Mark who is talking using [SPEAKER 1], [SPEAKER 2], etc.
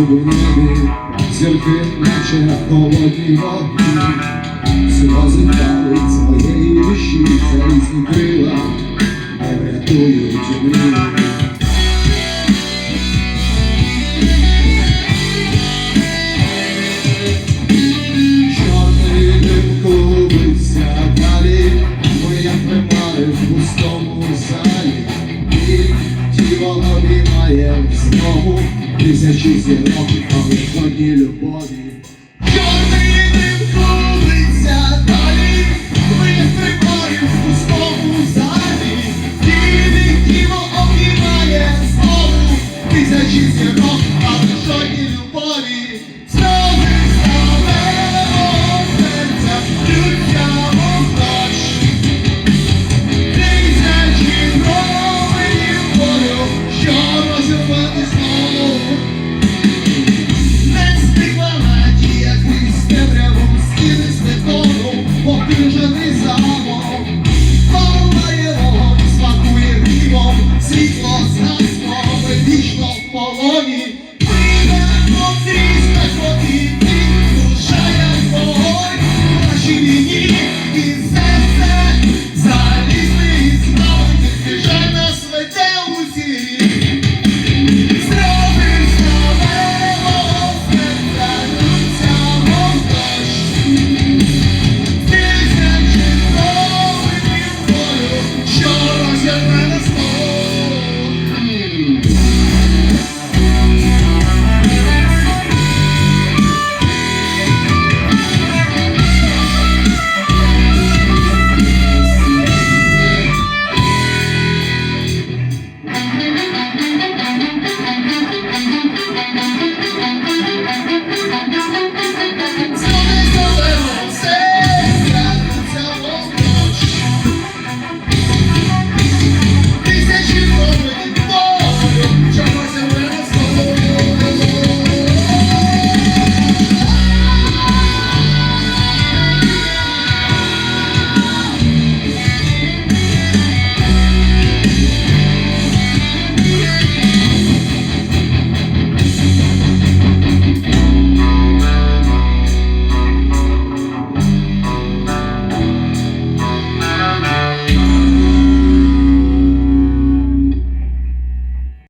[SPEAKER 1] небі, зірки, наче холодні вогні, сльози палить з моєї душі, залізні крила, не врятують мені. Чорний дим примари в пустому залі, і тіло обіймає знову тисячі зірок, і одній любові. Чорний дим клубиться далі, ми is all.